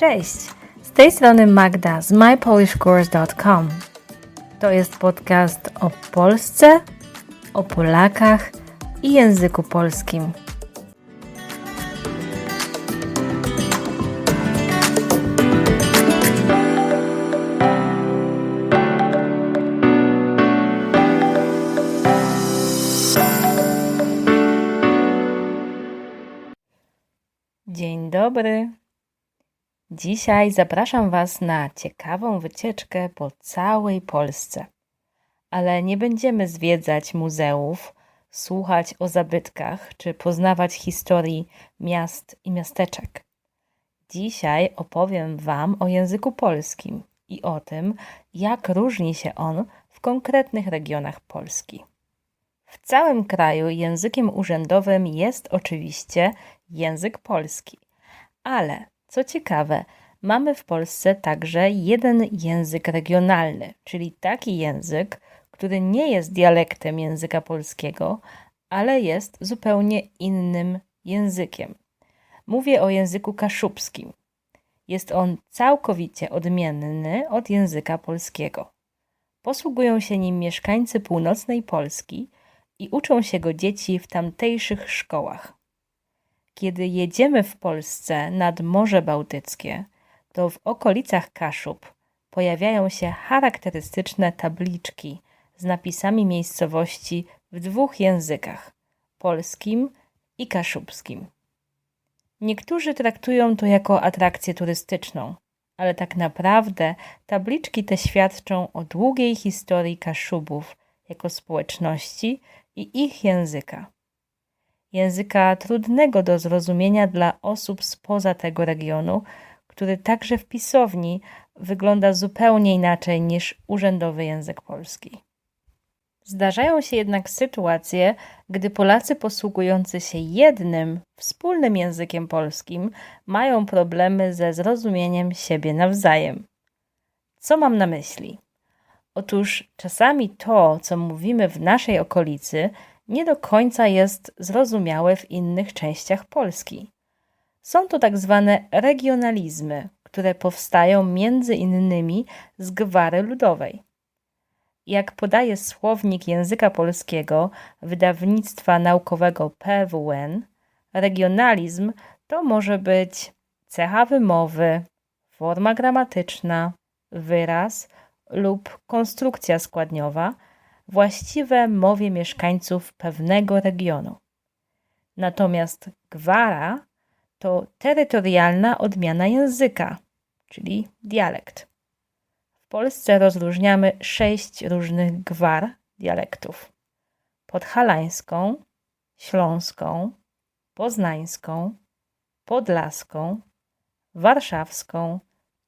Cześć! Z tej strony Magda z mypolishcourse.com. To jest podcast o Polsce, o Polakach i języku polskim. Dzień dobry. Dzisiaj zapraszam Was na ciekawą wycieczkę po całej Polsce. Ale nie będziemy zwiedzać muzeów, słuchać o zabytkach czy poznawać historii miast i miasteczek. Dzisiaj opowiem Wam o języku polskim i o tym, jak różni się on w konkretnych regionach Polski. W całym kraju językiem urzędowym jest oczywiście język polski, ale co ciekawe, mamy w Polsce także jeden język regionalny, czyli taki język, który nie jest dialektem języka polskiego, ale jest zupełnie innym językiem. Mówię o języku kaszubskim. Jest on całkowicie odmienny od języka polskiego. Posługują się nim mieszkańcy północnej Polski i uczą się go dzieci w tamtejszych szkołach. Kiedy jedziemy w Polsce nad Morze Bałtyckie, to w okolicach Kaszub pojawiają się charakterystyczne tabliczki z napisami miejscowości w dwóch językach polskim i kaszubskim. Niektórzy traktują to jako atrakcję turystyczną, ale tak naprawdę tabliczki te świadczą o długiej historii Kaszubów jako społeczności i ich języka języka trudnego do zrozumienia dla osób spoza tego regionu, który także w pisowni wygląda zupełnie inaczej niż urzędowy język polski. Zdarzają się jednak sytuacje, gdy Polacy posługujący się jednym, wspólnym językiem polskim mają problemy ze zrozumieniem siebie nawzajem. Co mam na myśli? Otóż czasami to, co mówimy w naszej okolicy, nie do końca jest zrozumiałe w innych częściach Polski. Są to tak zwane regionalizmy, które powstają między innymi z gwary ludowej. Jak podaje słownik języka polskiego wydawnictwa naukowego PWN, regionalizm to może być cecha wymowy, forma gramatyczna, wyraz lub konstrukcja składniowa – właściwe mowie mieszkańców pewnego regionu. Natomiast gwara to terytorialna odmiana języka, czyli dialekt. W Polsce rozróżniamy sześć różnych gwar dialektów: podhalańską, śląską, poznańską, podlaską, warszawską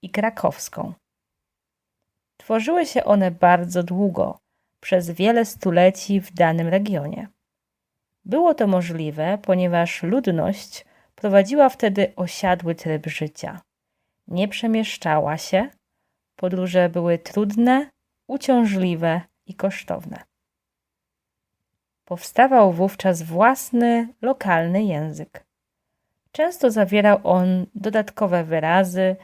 i krakowską. Tworzyły się one bardzo długo, przez wiele stuleci w danym regionie. Było to możliwe, ponieważ ludność prowadziła wtedy osiadły tryb życia. Nie przemieszczała się, podróże były trudne, uciążliwe i kosztowne. Powstawał wówczas własny, lokalny język. Często zawierał on dodatkowe wyrazy,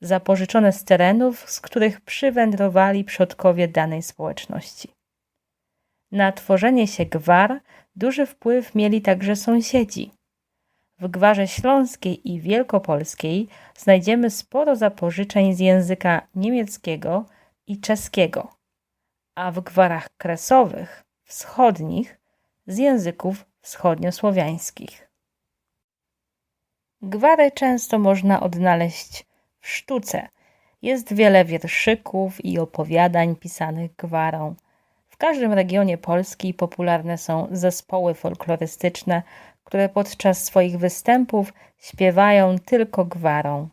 zapożyczone z terenów, z których przywędrowali przodkowie danej społeczności. Na tworzenie się gwar duży wpływ mieli także sąsiedzi. W gwarze śląskiej i wielkopolskiej znajdziemy sporo zapożyczeń z języka niemieckiego i czeskiego, a w gwarach kresowych, wschodnich, z języków wschodniosłowiańskich. Gwary często można odnaleźć w sztuce. Jest wiele wierszyków i opowiadań pisanych gwarą każdym regionie Polski popularne są zespoły folklorystyczne, które podczas swoich występów śpiewają tylko gwarą.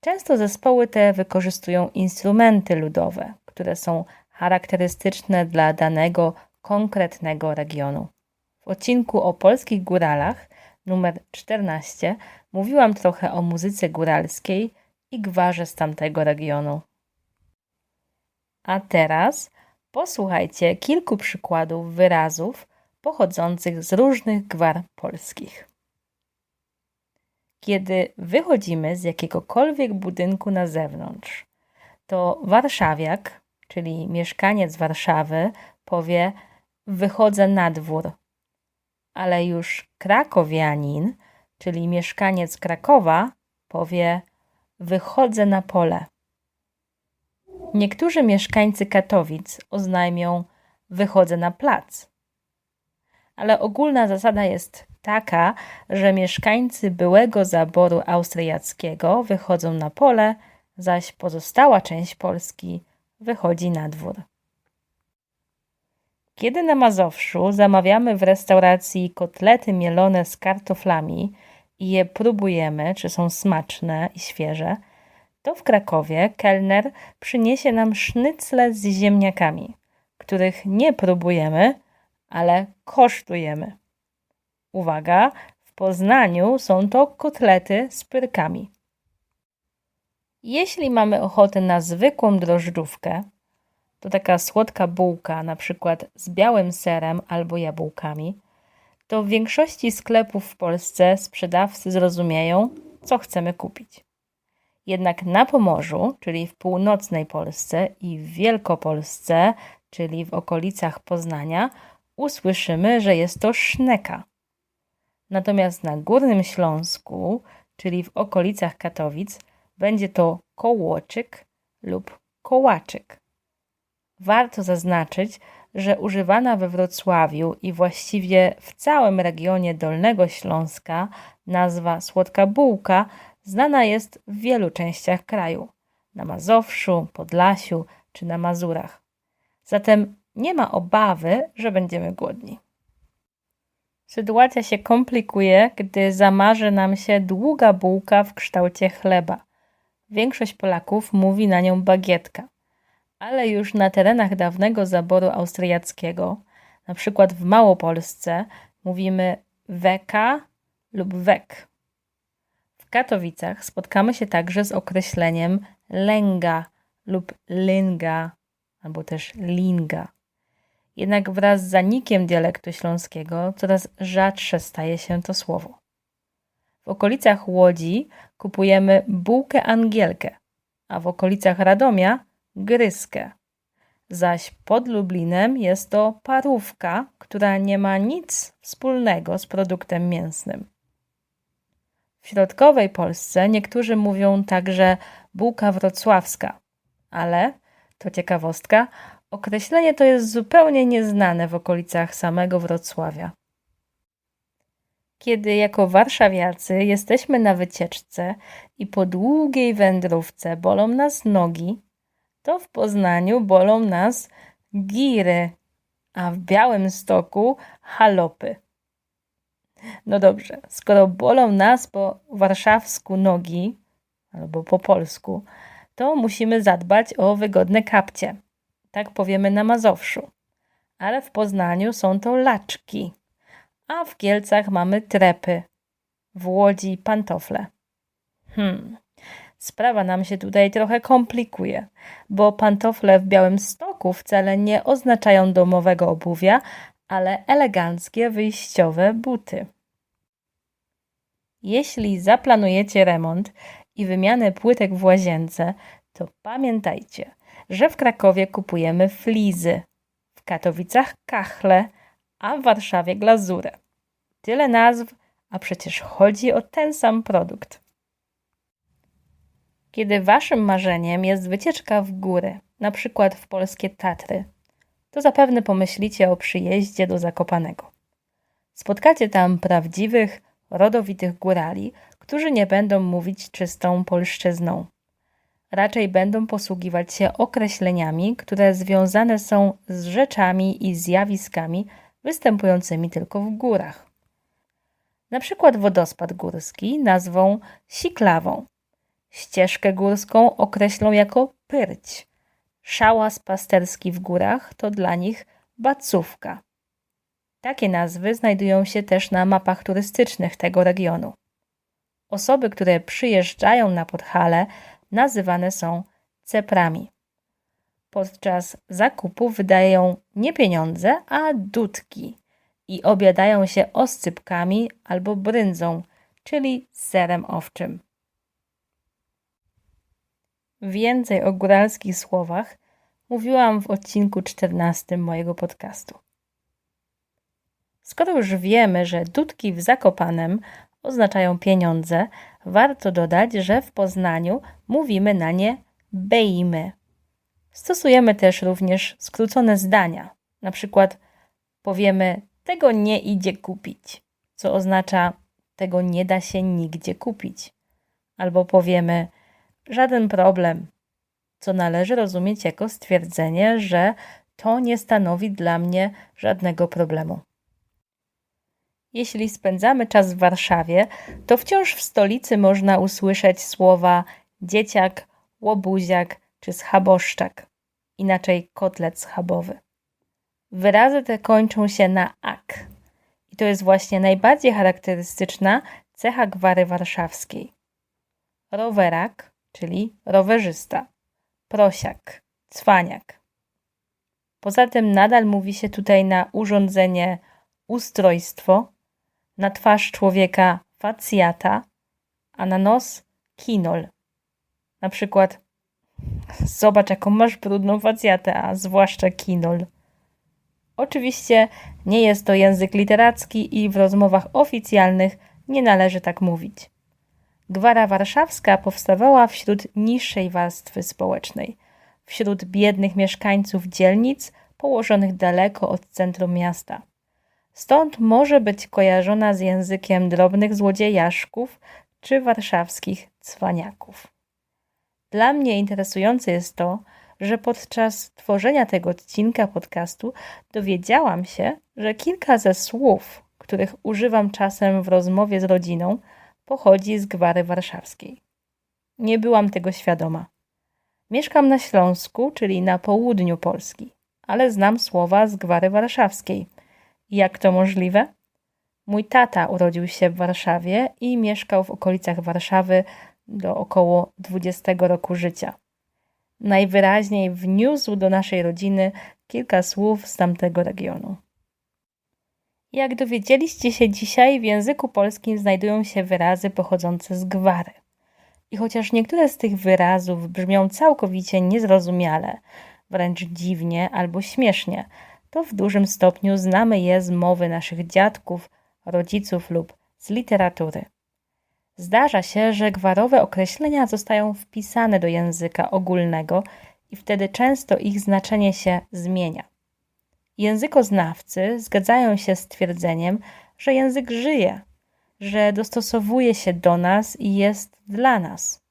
Często zespoły te wykorzystują instrumenty ludowe, które są charakterystyczne dla danego konkretnego regionu. W odcinku o polskich góralach numer 14 mówiłam trochę o muzyce góralskiej i gwarze z tamtego regionu. A teraz Posłuchajcie kilku przykładów wyrazów pochodzących z różnych gwar polskich. Kiedy wychodzimy z jakiegokolwiek budynku na zewnątrz, to warszawiak, czyli mieszkaniec Warszawy, powie: Wychodzę na dwór. Ale już krakowianin, czyli mieszkaniec Krakowa, powie: Wychodzę na pole. Niektórzy mieszkańcy Katowic oznajmią: Wychodzę na plac. Ale ogólna zasada jest taka, że mieszkańcy byłego zaboru austriackiego wychodzą na pole, zaś pozostała część Polski wychodzi na dwór. Kiedy na Mazowszu zamawiamy w restauracji kotlety mielone z kartoflami i je próbujemy, czy są smaczne i świeże, to w Krakowie kelner przyniesie nam sznycle z ziemniakami, których nie próbujemy, ale kosztujemy. Uwaga, w Poznaniu są to kotlety z pyrkami. Jeśli mamy ochotę na zwykłą drożdżówkę, to taka słodka bułka, na przykład z białym serem albo jabłkami, to w większości sklepów w Polsce sprzedawcy zrozumieją, co chcemy kupić. Jednak na Pomorzu, czyli w północnej Polsce i w Wielkopolsce, czyli w okolicach Poznania, usłyszymy, że jest to szneka. Natomiast na Górnym Śląsku, czyli w okolicach Katowic, będzie to kołoczyk lub kołaczyk. Warto zaznaczyć, że używana we Wrocławiu i właściwie w całym regionie Dolnego Śląska nazwa słodka bułka znana jest w wielu częściach kraju na Mazowszu, Podlasiu czy na Mazurach. Zatem nie ma obawy, że będziemy głodni. Sytuacja się komplikuje, gdy zamarzy nam się długa bułka w kształcie chleba. Większość Polaków mówi na nią bagietka, ale już na terenach dawnego zaboru austriackiego, na przykład w Małopolsce, mówimy weka lub wek. Katowicach spotkamy się także z określeniem lęga lub linga, albo też linga. Jednak wraz z zanikiem dialektu śląskiego coraz rzadsze staje się to słowo. W okolicach Łodzi kupujemy bułkę angielkę, a w okolicach Radomia gryskę. Zaś pod Lublinem jest to parówka, która nie ma nic wspólnego z produktem mięsnym. W środkowej Polsce niektórzy mówią także bułka wrocławska, ale to ciekawostka, określenie to jest zupełnie nieznane w okolicach samego Wrocławia. Kiedy jako warszawiacy jesteśmy na wycieczce i po długiej wędrówce bolą nas nogi, to w Poznaniu bolą nas giry, a w Białymstoku halopy. No dobrze, skoro bolą nas po warszawsku nogi, albo po polsku, to musimy zadbać o wygodne kapcie. Tak powiemy na Mazowszu. Ale w Poznaniu są to laczki, a w Kielcach mamy trepy, w Łodzi pantofle. Hmm, sprawa nam się tutaj trochę komplikuje, bo pantofle w Białym Stoku wcale nie oznaczają domowego obuwia, ale eleganckie wyjściowe buty. Jeśli zaplanujecie remont i wymianę płytek w łazience, to pamiętajcie, że w Krakowie kupujemy flizy, w Katowicach kachle, a w Warszawie glazurę. Tyle nazw, a przecież chodzi o ten sam produkt. Kiedy waszym marzeniem jest wycieczka w góry, na przykład w polskie Tatry, to zapewne pomyślicie o przyjeździe do Zakopanego. Spotkacie tam prawdziwych, rodowitych górali, którzy nie będą mówić czystą polszczyzną. Raczej będą posługiwać się określeniami, które związane są z rzeczami i zjawiskami występującymi tylko w górach. Na przykład wodospad górski nazwą siklawą. Ścieżkę górską określą jako pyrć. Szałas pasterski w górach to dla nich bacówka. Takie nazwy znajdują się też na mapach turystycznych tego regionu. Osoby, które przyjeżdżają na Podhale, nazywane są ceprami. Podczas zakupu wydają nie pieniądze, a dudki i obiadają się oscypkami albo bryndzą, czyli serem owczym. Więcej o góralskich słowach mówiłam w odcinku 14 mojego podcastu. Skoro już wiemy, że dudki w Zakopanem oznaczają pieniądze, warto dodać, że w Poznaniu mówimy na nie bejmy. Stosujemy też również skrócone zdania. Na przykład powiemy tego nie idzie kupić, co oznacza tego nie da się nigdzie kupić. Albo powiemy żaden problem, co należy rozumieć jako stwierdzenie, że to nie stanowi dla mnie żadnego problemu. Jeśli spędzamy czas w Warszawie, to wciąż w stolicy można usłyszeć słowa dzieciak, łobuziak czy schaboszczak, inaczej kotlet schabowy. Wyrazy te kończą się na ak. I to jest właśnie najbardziej charakterystyczna cecha gwary warszawskiej. Rowerak, czyli rowerzysta, prosiak, cwaniak. Poza tym nadal mówi się tutaj na urządzenie ustrojstwo, na twarz człowieka facjata, a na nos kinol. Na przykład zobacz jaką masz brudną facjatę, a zwłaszcza kinol. Oczywiście nie jest to język literacki i w rozmowach oficjalnych nie należy tak mówić. Gwara warszawska powstawała wśród niższej warstwy społecznej, wśród biednych mieszkańców dzielnic położonych daleko od centrum miasta. Stąd może być kojarzona z językiem drobnych złodziejaszków czy warszawskich cwaniaków. Dla mnie interesujące jest to, że podczas tworzenia tego odcinka podcastu dowiedziałam się, że kilka ze słów, których używam czasem w rozmowie z rodziną, pochodzi z gwary warszawskiej. Nie byłam tego świadoma. Mieszkam na Śląsku, czyli na południu Polski, ale znam słowa z gwary warszawskiej. Jak to możliwe? Mój tata urodził się w Warszawie i mieszkał w okolicach Warszawy do około 20 roku życia. Najwyraźniej wniósł do naszej rodziny kilka słów z tamtego regionu. Jak dowiedzieliście się dzisiaj, w języku polskim znajdują się wyrazy pochodzące z gwary. I chociaż niektóre z tych wyrazów brzmią całkowicie niezrozumiale, wręcz dziwnie albo śmiesznie, to w dużym stopniu znamy je z mowy naszych dziadków, rodziców lub z literatury. Zdarza się, że gwarowe określenia zostają wpisane do języka ogólnego i wtedy często ich znaczenie się zmienia. Językoznawcy zgadzają się z twierdzeniem, że język żyje, że dostosowuje się do nas i jest dla nas.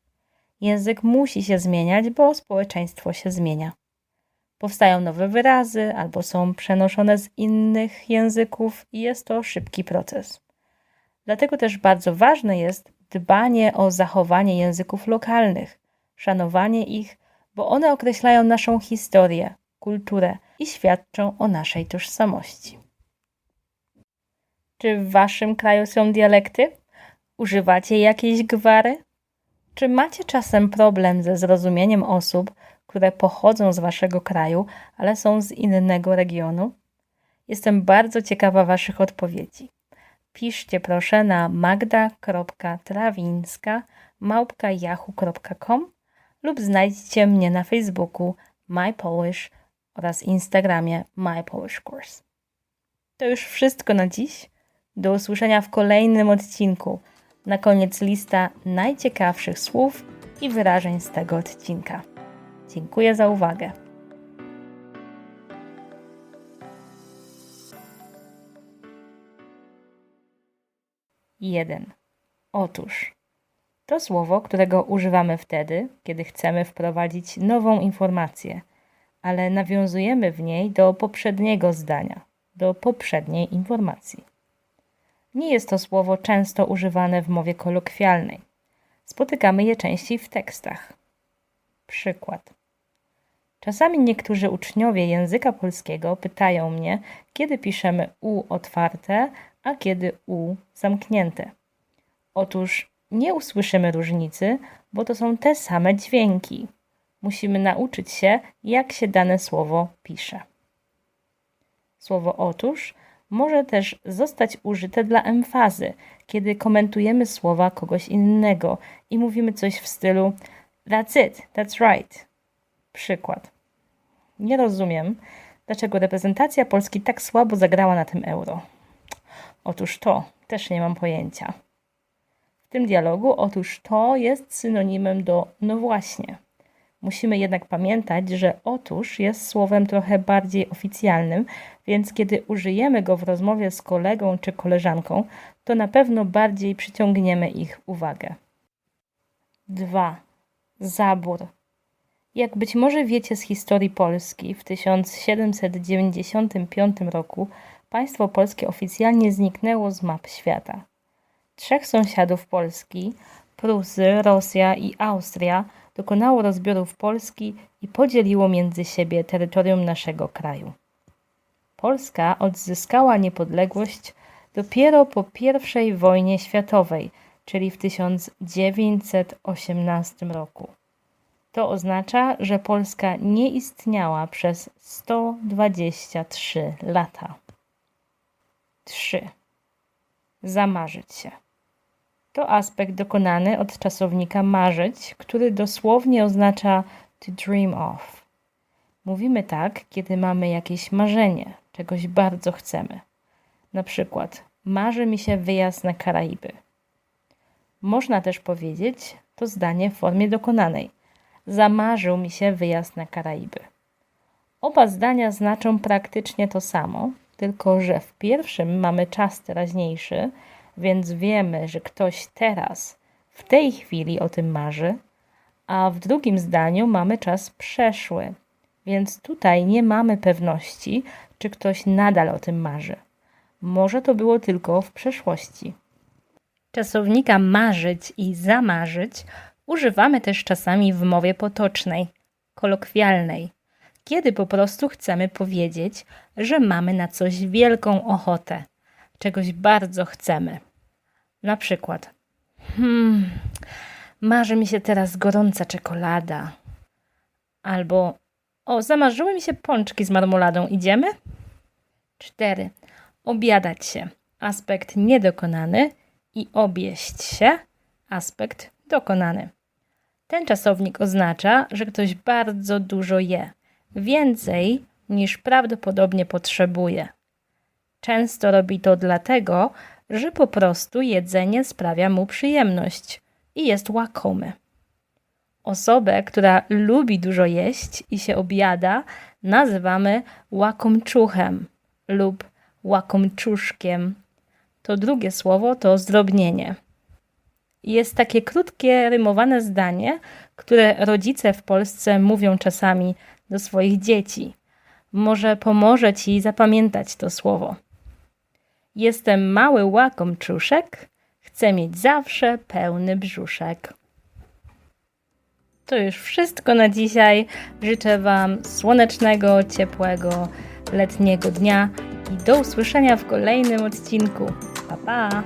Język musi się zmieniać, bo społeczeństwo się zmienia. Powstają nowe wyrazy albo są przenoszone z innych języków i jest to szybki proces. Dlatego też bardzo ważne jest dbanie o zachowanie języków lokalnych, szanowanie ich, bo one określają naszą historię, kulturę i świadczą o naszej tożsamości. Czy w waszym kraju są dialekty? Używacie jakiejś gwary? Czy macie czasem problem ze zrozumieniem osób, które pochodzą z waszego kraju, ale są z innego regionu? Jestem bardzo ciekawa waszych odpowiedzi. Piszcie proszę na magda.trawińska.yahoo.com lub znajdźcie mnie na Facebooku MyPolish oraz Instagramie MyPolishCourse. To już wszystko na dziś. Do usłyszenia w kolejnym odcinku. Na koniec lista najciekawszych słów i wyrażeń z tego odcinka. Dziękuję za uwagę. Jeden. Otóż to słowo, którego używamy wtedy, kiedy chcemy wprowadzić nową informację, ale nawiązujemy w niej do poprzedniego zdania, do poprzedniej informacji. Nie jest to słowo często używane w mowie kolokwialnej. Spotykamy je częściej w tekstach. Przykład. Czasami niektórzy uczniowie języka polskiego pytają mnie, kiedy piszemy u otwarte, a kiedy u zamknięte. Otóż nie usłyszymy różnicy, bo to są te same dźwięki. Musimy nauczyć się, jak się dane słowo pisze. Słowo otóż może też zostać użyte dla emfazy, kiedy komentujemy słowa kogoś innego i mówimy coś w stylu That's it, that's right. Przykład. Nie rozumiem, dlaczego reprezentacja Polski tak słabo zagrała na tym euro. Otóż to też nie mam pojęcia. W tym dialogu otóż to jest synonimem do no właśnie. Musimy jednak pamiętać, że otóż jest słowem trochę bardziej oficjalnym, więc kiedy użyjemy go w rozmowie z kolegą czy koleżanką, to na pewno bardziej przyciągniemy ich uwagę. 2. Zabór. Jak być może wiecie z historii Polski, w 1795 roku państwo polskie oficjalnie zniknęło z map świata. Trzech sąsiadów Polski, Prusy, Rosja i Austria, dokonało rozbiorów Polski i podzieliło między siebie terytorium naszego kraju. Polska odzyskała niepodległość dopiero po I wojnie światowej, czyli w 1918 roku. To oznacza, że Polska nie istniała przez 123 lata. 3. Zamarzyć się. To aspekt dokonany od czasownika marzyć, który dosłownie oznacza to dream of. Mówimy tak, kiedy mamy jakieś marzenie, czegoś bardzo chcemy. Na przykład, marzy mi się wyjazd na Karaiby. Można też powiedzieć to zdanie w formie dokonanej. Zamarzył mi się wyjazd na Karaiby. Oba zdania znaczą praktycznie to samo, tylko że w pierwszym mamy czas teraźniejszy, więc wiemy, że ktoś teraz, w tej chwili o tym marzy, a w drugim zdaniu mamy czas przeszły, więc tutaj nie mamy pewności, czy ktoś nadal o tym marzy. Może to było tylko w przeszłości. Czasownika marzyć i zamarzyć używamy też czasami w mowie potocznej, kolokwialnej, kiedy po prostu chcemy powiedzieć, że mamy na coś wielką ochotę, czegoś bardzo chcemy. Na przykład, hmm, marzy mi się teraz gorąca czekolada. Albo, o, zamarzyły mi się pączki z marmoladą, idziemy? 4. Obiadać się, aspekt niedokonany i obieść się, aspekt dokonany. Ten czasownik oznacza, że ktoś bardzo dużo je, więcej niż prawdopodobnie potrzebuje. Często robi to dlatego, że po prostu jedzenie sprawia mu przyjemność i jest łakomy. Osobę, która lubi dużo jeść i się objada, nazywamy łakomczuchem lub łakomczuszkiem. To drugie słowo to zdrobnienie. Jest takie krótkie, rymowane zdanie, które rodzice w Polsce mówią czasami do swoich dzieci. Może pomoże ci zapamiętać to słowo. Jestem mały łakomczuszek, chcę mieć zawsze pełny brzuszek. To już wszystko na dzisiaj. Życzę Wam słonecznego, ciepłego, letniego dnia i do usłyszenia w kolejnym odcinku. Pa pa!